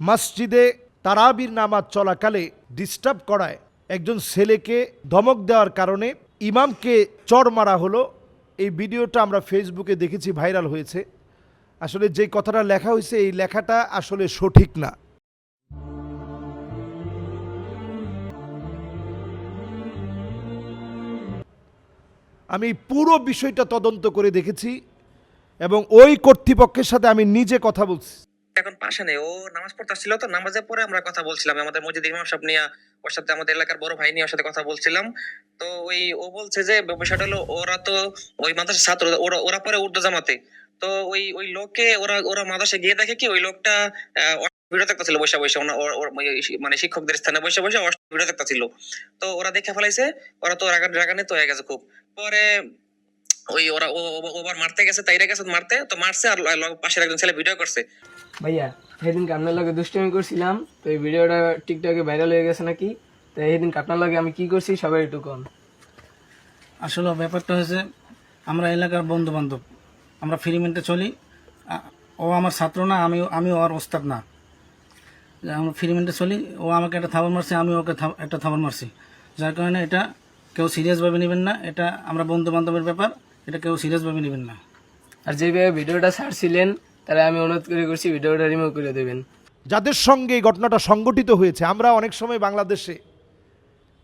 মসজিদে তারাবির নামাজ চলাকালে ডিস্টার্ব করায় একজন ছেলেকে ধমক দেওয়ার কারণে ইমামকে চর মারা হলো। এই ভিডিওটা আমরা ফেসবুকে দেখেছি, ভাইরাল হয়েছে। আসলে যে কথাটা লেখা হয়েছে, এই লেখাটা আসলে সঠিক না। আমি পুরো বিষয়টা তদন্ত করে দেখেছি এবং ওই কর্তৃপক্ষের সাথে আমি নিজে কথা বলছি। পাশে নেই ও নামাজ পড়তে আসছিল তো, নামাজের পরে আমরা কথা বলছিলাম। আমাদের মসজিদ ইমাম সাহেব নিয়ে, ওর সাথে আমাদের এলাকার বড় ভাই নিয়ে ওর সাথে কথা বলছিলাম। তো ওই, ও বলছে যে বিষয়টা হলো ওরা তো ওই মাদ্রাসার ছাত্র, ওরা ওরা পরে উর্দু জামাতে। তো ওই ওই লোককে ওরা ওরা মাদ্রাসে গিয়ে দেখে কি, ওই লোকটা বসে বসে মানে শিক্ষকদের স্থানে বসে বসে তো ওরা দেখে ফেলাইছে, ওরা তো রাগা রাগান্বিত হয়ে গেছে খুব। পরে ওই ওরা, ও, ও- ওবার মারতে গেছে, তাইরা গেছে মারতে, তো মারছে আর পাশের একজন ছেলে ভিডিও করছে। ভাইয়া সেদিনকে আপনার লগে দুষ্টামি করছিলাম তো এই ভিডিওটা টিকটকে ভাইরাল হয়ে গেছে নাকি? তো সেদিন আপনার লগে আমি কি করছি সবাই একটু কম আসলে ব্যাপারটা হয়েছে আমরা এলাকার বন্ধু বান্ধব আমরা ফ্রিমেন্টে চলি। ও আমার ছাত্র না আমি আমি ওর ওস্তাদ না। যে আমরা ফ্রিমেন্টে চলি ও আমাকে একটা থাবর মারছে আমি ওকে একটা থাবর মারছি। যার কারণে এটা কেউ সিরিয়াসভাবে নেবেন না এটা আমরা বন্ধু বান্ধবের ব্যাপার এটা কেউ সিরিয়াসভাবে নেবেন না। আর যেভাবে ভিডিওটা ছাড়ছিলেন তাহলে আমি অনুরোধ করে করছি ভিডিওটা রিমুভ করে দেবেন। যাদের সঙ্গে এই ঘটনাটা সংগঠিত হয়েছে, আমরা অনেক সময় বাংলাদেশে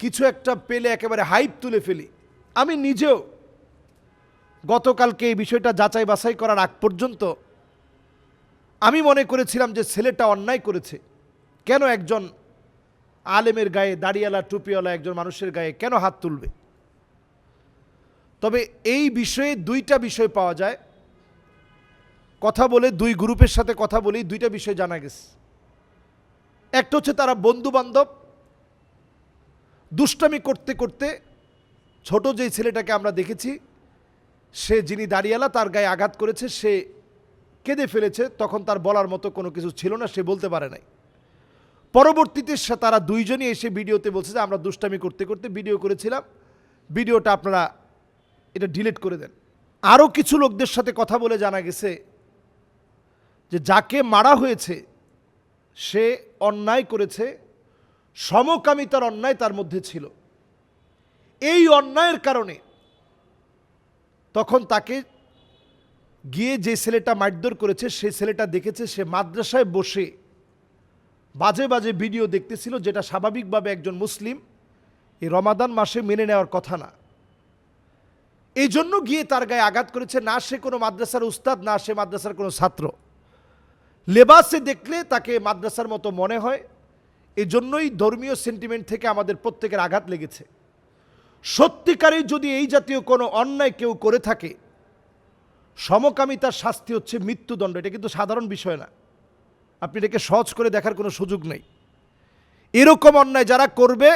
কিছু একটা পেলে একেবারে হাইপ তুলে ফেলি। আমি নিজেও গতকালকে এই বিষয়টা যাচাই বাছাই করার আগ পর্যন্ত আমি মনে করেছিলাম যে ছেলেটা অন্যায় করেছে। কেন একজন আলেমের গায়ে দাড়িয়ালা, টুপিওয়ালা একজন মানুষের গায়ে কেন হাত তুলবে? তবে এই বিষয়ে দুইটা বিষয় পাওয়া যায়। কথা বলে দুই গ্রুপের সাথে কথা বলেই দুইটা বিষয় জানা গেছে। একটা হচ্ছে তারা বন্ধু বান্ধব দুষ্টামি করতে করতে ছোট যেই ছেলেটাকে আমরা দেখেছি, সে যিনি দাঁড়িয়ালা, তার গায়ে আঘাত করেছে, সে কেঁদে ফেলেছে, তখন তার বলার মতো কোনো কিছু ছিল না, সে বলতে পারে নাই। পরবর্তীতে সে- তারা দুইজনই এসে ভিডিওতে বলছে যে, আমরা দুষ্টামি করতে করতে ভিডিও করেছিলাম, ভিডিওটা আপনারা এটা ডিলিট করে দেন। আরও কিছু লোকদের সাথে কথা বলে জানা গেছে যে যাকে মারা হয়েছে, সে অন্যায় করেছে সমকামিতার অন্যায় তার মধ্যে ছিল। এই অন্যায়ের কারণে তখন তাকে গিয়ে যে ছেলেটা মারধর করেছে সেই ছেলেটা দেখেছে, সে মাদ্রাসায় বসে বাজে বাজে ভিডিও দেখতেছিল যেটা স্বাভাবিকভাবে একজন মুসলিম এই রমাদান মাসে মেনে নেওয়ার কথা না। এই জন্য গিয়ে তার গায়ে আঘাত করেছে, না সে কোনো মাদ্রাসার উস্তাদ, না সে মাদ্রাসার কোনো ছাত্র। লেবাসে দেখলে তাকে মাদ্রাসার মতো মনে হয়। এই জন্যই ধর্মীয় সেন্টিমেন্ট থেকে আমাদের প্রত্যেকের আঘাত লেগেছে। সত্যিকারেই যদি এই জাতীয় কোনো অন্যায় কেউ করে থাকে, সমকামিতার শাস্তি হচ্ছে মৃত্যুদণ্ড। এটা কিন্তু সাধারণ বিষয় না। আপনি এটাকে সহজ করে দেখার কোনো সুযোগ নেই। এরকম অন্যায় যারা করবে,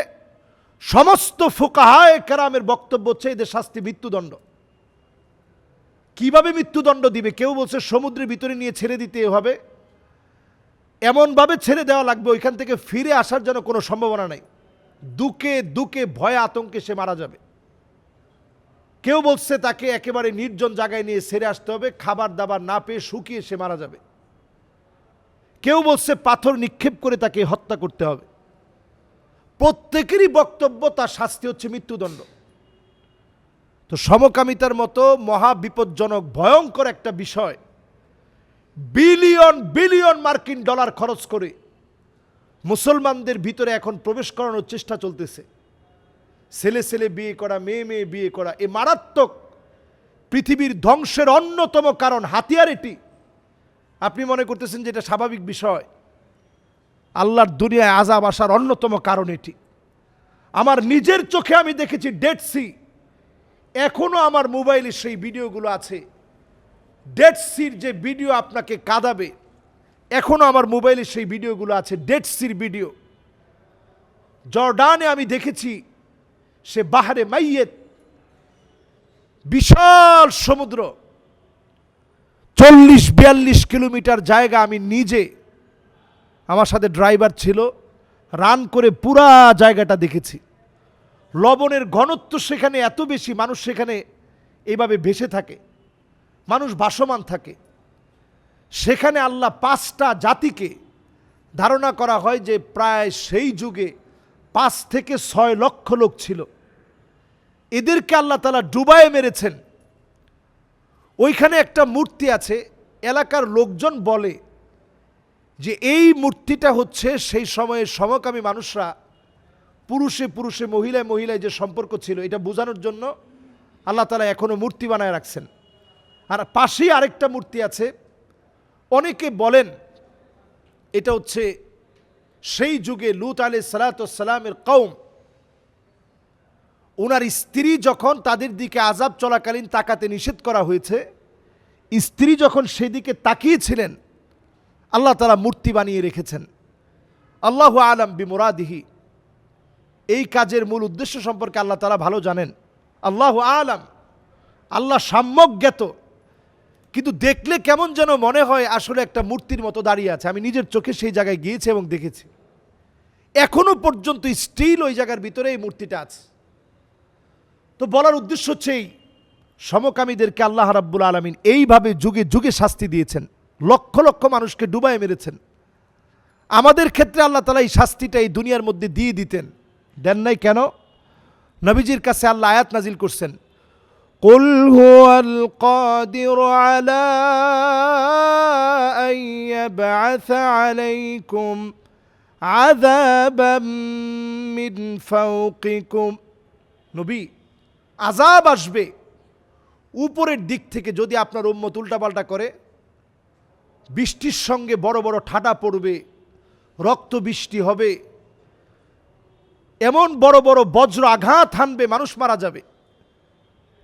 সমস্ত ফোকাহায় কেরামের বক্তব্য হচ্ছে এদের শাস্তি মৃত্যুদণ্ড। কীভাবে মৃত্যুদণ্ড দিবে? কেউ বলছে সমুদ্রের ভিতরে নিয়ে ছেড়ে দিতে হবে এমনভাবে ছেড়ে দেওয়া লাগবে, ওইখান থেকে ফিরে আসার যেন কোনো সম্ভাবনা নেই। দুকে দুকে ভয়ে আতঙ্কে সে মারা যাবে। কেউ বলছে তাকে একেবারে নির্জন জায়গায় নিয়ে সেরে আসতে হবে, খাবার দাবার না পেয়ে শুকিয়ে সে মারা যাবে। কেউ বলছে পাথর নিক্ষেপ করে তাকে হত্যা করতে হবে। প্রত্যেকেরই বক্তব্য, তার শাস্তি হচ্ছে মৃত্যুদণ্ড। তো সমকামিতার মতো মহা বিপজ্জনক ভয়ঙ্কর একটা বিষয় বিলিয়ন বিলিয়ন মার্কিন ডলার খরচ করে মুসলমানদের ভিতরে এখন প্রবেশ করানোর চেষ্টা চলতেছে। ছেলে ছেলে বিয়ে করা, মেয়ে মেয়ে বিয়ে করা, এ মারাত্মক পৃথিবীর ধ্বংসের অন্যতম কারণ হাতিয়ার এটি আপনি মনে করতেছেন যে এটা স্বাভাবিক বিষয়? আল্লাহর দুনিয়ায় আজাব আসার অন্যতম কারণ এটি। আমার নিজের চোখে আমি দেখেছি ডেড সি এখনও আমার মোবাইলে সেই ভিডিওগুলো আছে। ডেড সির যে ভিডিও আপনাকে কাঁদাবে এখনও আমার মোবাইলে সেই ভিডিওগুলো আছে ডেড সির ভিডিও জর্ডানে আমি দেখেছি, সে বাহারে মাইয়েত, বিশাল সমুদ্র, চল্লিশ বিয়াল্লিশ কিলোমিটার জায়গা আমি নিজে, আমার সাথে ড্রাইভার ছিল, রান করে পুরা জায়গাটা দেখেছি। লবণের ঘনত্ব সেখানে এত বেশি, মানুষ সেখানে এইভাবে ভেসে থাকে। মানুষ ভাসমান থাকে। সেখানে আল্লাহ পাঁচটা জাতিকে ধারণা করা হয় যে প্রায় সেই যুগে পাঁচ থেকে ছয় লক্ষ লোক ছিল। এদেরকে আল্লাহ তালা ডুবায়ে মেরেছেন। ওইখানে একটা মূর্তি আছে, এলাকার লোকজন বলে যে এই মূর্তিটা হচ্ছে সেই সময়ে সমকামী মানুষরা পুরুষে পুরুষে, মহিলায় মহিলায় যে সম্পর্ক ছিল, এটা বোঝানোর জন্য আল্লাহ তালা এখনও মূর্তি বানায় রাখছেন। আর পাশেই আরেকটা মূর্তি আছে। অনেকে বলেন এটা হচ্ছে সেই যুগে লুত আলী সালাতামের কৌম ওনার স্ত্রী যখন তাদের দিকে আজাব চলাকালীন তাকাতে নিষেধ করা হয়েছে, স্ত্রী যখন সেদিকে তাকিয়েছিলেন, আল্লাহ তারা মূর্তি বানিয়ে রেখেছেন। আল্লাহ আলম বিমুরাদিহি। এই কাজের মূল উদ্দেশ্য সম্পর্কে আল্লাহ তারা ভালো জানেন। আল্লাহ আলম, আল্লাহ সাম্যক জ্ঞাত কিন্তু দেখলে কেমন যেন মনে হয় আসলে একটা মূর্তির মতো দাঁড়িয়ে আছে। আমি নিজের চোখে সেই জায়গায় গিয়েছি এবং দেখেছি। এখনও পর্যন্ত স্টিল ওই জায়গার ভিতরে এই মূর্তিটা আছে। তো বলার উদ্দেশ্য হচ্ছে এই, সমকামীদেরকে আল্লাহ রাব্বুল আলমিন এইভাবে যুগে যুগে শাস্তি দিয়েছেন। লক্ষ লক্ষ মানুষকে ডুবায় মেরেছেন। আমাদের ক্ষেত্রে আল্লাহ তালা এই শাস্তিটা এই দুনিয়ার মধ্যে দিয়ে দিতেন। দেন নাই কেন? নবীজির কাছে আল্লাহ আয়াত নাজিল করছেন। قل هو القادر على أن يبعث عليكم عذابا من فوقكم নবী আজাব আসবে উপরের দিক থেকে যদি আপনার উম্মত উল্টাপাল্টা করে বৃষ্টির সঙ্গে বড় বড় ঠাটা পড়বে রক্ত বৃষ্টি হবে এমন বড় বড় বজ্র আঘাত হানবে মানুষ মারা যাবে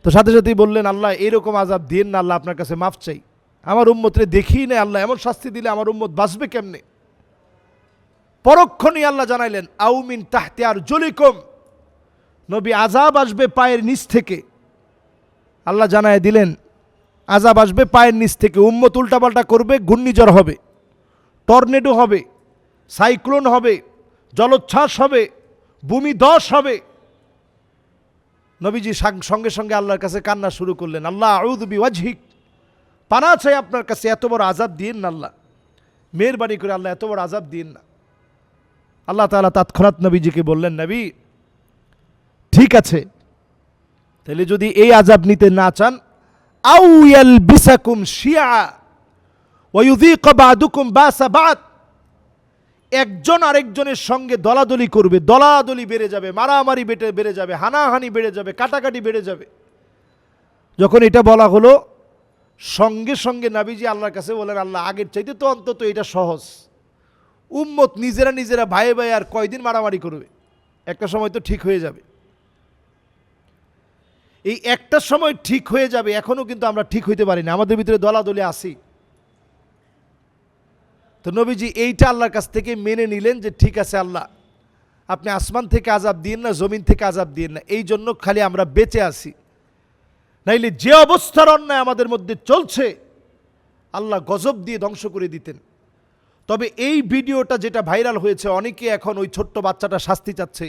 তো সাথে সাথেই বললেন, আল্লাহ, এরকম আজাব দিন না, আল্লাহ আপনার কাছে মাফ চাই। আমার উম্মতরে দেখি না আল্লাহ, এমন শাস্তি দিলে আমার উম্মত বাঁচবে কেমনে? পরক্ষণই আল্লাহ জানাইলেন আউমিন তাহতে আর জলিকম নবী আজাব আসবে পায়ের নিচ থেকে। আল্লাহ জানায় দিলেন আজাব আসবে পায়ের নিচ থেকে, উম্মত উল্টাপাল্টা করবে, ঘূর্ণিঝড় হবে, টর্নেডো হবে, সাইক্লোন হবে, জলোচ্ছ্বাস হবে, ভূমিধস হবে নবীজি সঙ্গে সঙ্গে আল্লাহর কাছে কান্না শুরু করলেন, আল্লাহ আউদবি ওয়াজহিক পানা চাই আপনার কাছে এত বড় আজাব দিন না আল্লাহ। মেহরবানি করে আল্লাহ এত বড় আজাব দিন না। আল্লাহ তাআলা তৎক্ষণাৎ নবীজিকে বললেন, নবী, ঠিক আছে। তাহলে যদি এই আজাব নিতে না চান আউ ইয়ালবিসাকুম শিয়া ওয়ায়ুযীক বা'দুকুম বাসা বা'দ। একজন আরেকজনের সঙ্গে দলাদলি করবে, দলাদলি বেড়ে যাবে, মারামারি বেটে বেড়ে যাবে, হানাহানি বেড়ে যাবে, কাটাকাটি বেড়ে যাবে। যখন এটা বলা হলো, সঙ্গে সঙ্গে নাবিজি আল্লাহর কাছে বলেন আল্লাহ, আগের চাইতে তো অন্তত এটা সহজ। উম্মত নিজেরা নিজেরা ভাই ভাই আর কয়দিন মারামারি করবে? একটা সময় তো ঠিক হয়ে যাবে। এই একটা সময় ঠিক হয়ে যাবে এখনও কিন্তু আমরা ঠিক হইতে পারি না। আমাদের ভিতরে দলাদলি আসি তো নবীজি এইটা আল্লাহর কাছ থেকে মেনে নিলেন যে ঠিক আছে আল্লাহ, আপনি আসমান থেকে আজাব দিন না, জমিন থেকে আজাব দিন না, এই জন্য খালি আমরা বেঁচে আছি। নাইলে যে অবস্থার অন্যায় আমাদের মধ্যে চলছে, আল্লাহ গজব দিয়ে ধ্বংস করে দিতেন। তবে এই ভিডিওটা যেটা ভাইরাল হয়েছে, অনেকে এখন ওই ছোট্ট বাচ্চাটা শাস্তি চাচ্ছে।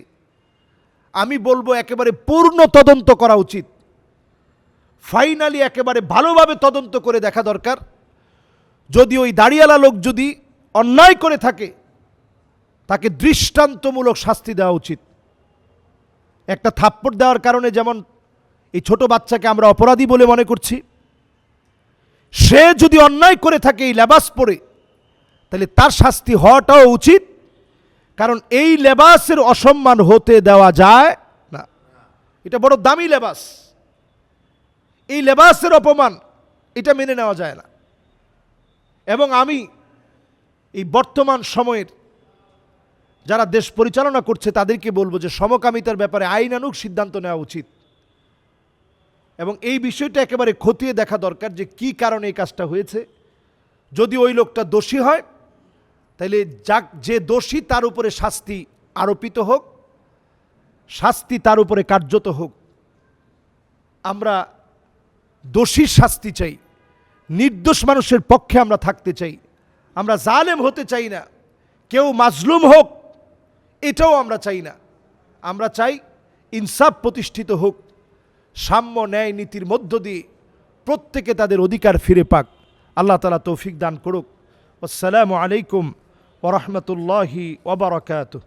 আমি বলব একেবারে পূর্ণ তদন্ত করা উচিত। ফাইনালি একেবারে ভালোভাবে তদন্ত করে দেখা দরকার। যদি ওই দাড়িয়ালা লোক যদি অন্যায় করে থাকে, তাকে দৃষ্টান্তমূলক শাস্তি দেওয়া উচিত। একটা থাপ্পড় দেওয়ার কারণে যেমন এই ছোট বাচ্চাকে আমরা অপরাধী বলে মনে করছি, সে যদি অন্যায় করে থাকে এই লেবাস পরে, তাহলে তার শাস্তি হওয়াটাও উচিত, কারণ এই লেবাসের অসম্মান হতে দেওয়া যায় না। এটা বড় দামি লেবাস। এই লেবাসের অপমান, এটা মেনে নেওয়া যায় না। এবং আমি এই বর্তমান সময়ের যারা দেশ পরিচালনা করছে, তাদেরকে বলব যে সমকামিতার ব্যাপারে আইনানুগ সিদ্ধান্ত নেওয়া উচিত। এবং এই বিষয়টা একেবারে খতিয়ে দেখা দরকার যে কি কারণে এই কাজটা হয়েছে। যদি ওই লোকটা দোষী হয় তাহলে যাক, যে দোষী তার উপরে শাস্তি আরোপিত হোক, শাস্তি তার উপরে কার্যত হোক। আমরা দোষীর শাস্তি চাই, নির্দোষ মানুষের পক্ষে আমরা থাকতে চাই। আমরা জালেম হতে চাই না। কেউ মাজলুম হোক, এটাও আমরা চাই না। আমরা চাই ইনসাফ প্রতিষ্ঠিত হোক, সাম্য ন্যায় নীতির মধ্য দিয়ে প্রত্যেকে তাদের অধিকার ফিরে পাক। আল্লাহ তালা তৌফিক দান করুক। আসসালামু আলাইকুম ওরহমতুল্লাহি ওবরাকাতুহ